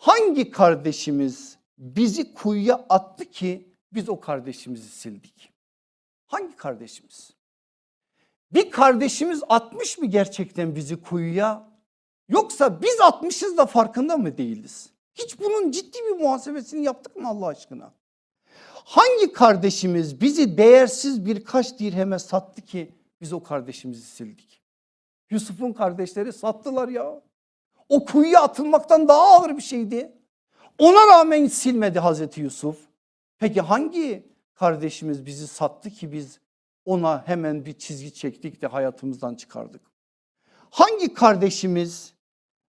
Hangi kardeşimiz bizi kuyuya attı ki biz o kardeşimizi sildik? Hangi kardeşimiz? Bir kardeşimiz atmış mı gerçekten bizi kuyuya? Yoksa biz atmışız da farkında mı değiliz? Hiç bunun ciddi bir muhasebesini yaptık mı Allah aşkına? Hangi kardeşimiz bizi değersiz birkaç dirheme sattı ki biz o kardeşimizi sildik? Yusuf'un kardeşleri sattılar ya. O kuyuya atılmaktan daha ağır bir şeydi. Ona rağmen silmedi Hazreti Yusuf. Peki hangi kardeşimiz bizi sattı ki biz ona hemen bir çizgi çektik de hayatımızdan çıkardık? Hangi kardeşimiz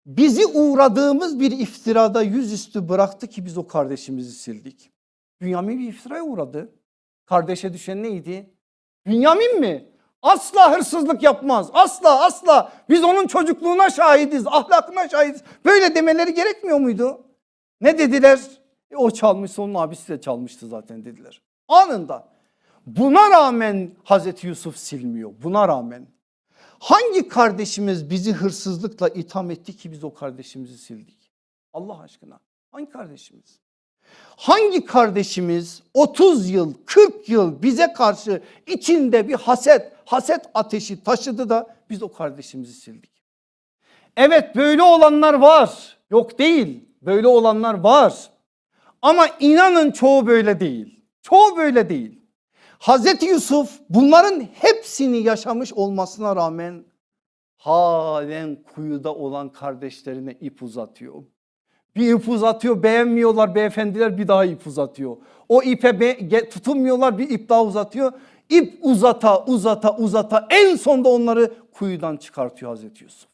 bizi uğradığımız bir iftirada yüzüstü bıraktı ki biz o kardeşimizi sildik? Bünyamin bir iftiraya uğradı. Kardeşe düşen neydi? Bünyamin mi? Asla hırsızlık yapmaz. Asla asla. Biz onun çocukluğuna şahidiz, ahlakına şahidiz. Böyle demeleri gerekmiyor muydu? Ne dediler? E, o çalmışsa onun abisi de çalmıştı zaten dediler. Anında. Buna rağmen Hazreti Yusuf silmiyor. Buna rağmen. Hangi kardeşimiz bizi hırsızlıkla itham etti ki biz o kardeşimizi sildik? Allah aşkına. Hangi kardeşimiz? Hangi kardeşimiz 30 yıl 40 yıl bize karşı içinde bir haset haset ateşi taşıdı da biz o kardeşimizi sildik. Evet böyle olanlar var yok değil böyle olanlar var ama inanın çoğu böyle değil çoğu böyle değil. Hazreti Yusuf bunların hepsini yaşamış olmasına rağmen halen kuyuda olan kardeşlerine ip uzatıyor. Bir ip uzatıyor beğenmiyorlar beyefendiler bir daha ip uzatıyor. O ipe tutunmuyorlar bir ip daha uzatıyor. İp uzata uzata uzata en sonunda onları kuyudan çıkartıyor Hazreti Yusuf.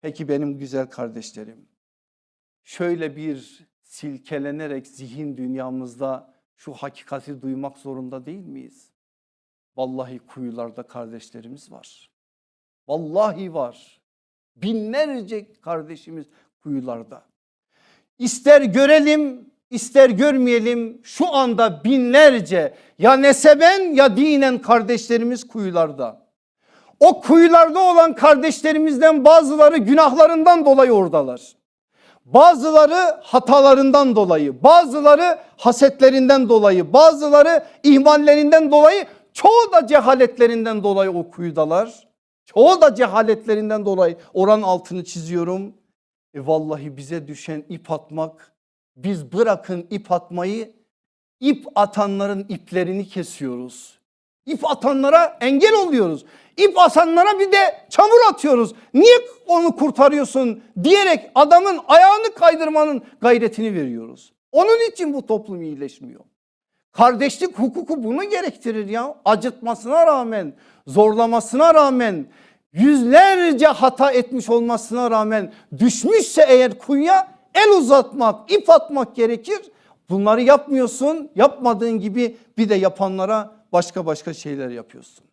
Peki benim güzel kardeşlerim şöyle bir silkelenerek zihin dünyamızda şu hakikati duymak zorunda değil miyiz? Vallahi kuyularda kardeşlerimiz var. Vallahi var. Binlerce kardeşimiz kuyularda. İster görelim ister görmeyelim şu anda binlerce ya neseben ya dinen kardeşlerimiz kuyularda. O kuyularda olan kardeşlerimizden bazıları günahlarından dolayı oradalar. Bazıları hatalarından dolayı, bazıları hasetlerinden dolayı, bazıları ihmallerinden dolayı, çoğu da cehaletlerinden dolayı o kuyudalar. Çoğu da cehaletlerinden dolayı oran altını çiziyorum. E vallahi bize düşen ip atmak, biz bırakın ip atmayı, ip atanların iplerini kesiyoruz. İp atanlara engel oluyoruz. İp atanlara bir de çamur atıyoruz. Niye onu kurtarıyorsun diyerek adamın ayağını kaydırmanın gayretini veriyoruz. Onun için bu toplum iyileşmiyor. Kardeşlik hukuku bunu gerektirir ya. Acıtmasına rağmen, zorlamasına rağmen, yüzlerce hata etmiş olmasına rağmen düşmüşse eğer kuyuya el uzatmak, ip atmak gerekir. Bunları yapmıyorsun. Yapmadığın gibi bir de yapanlara başka başka şeyler yapıyorsun.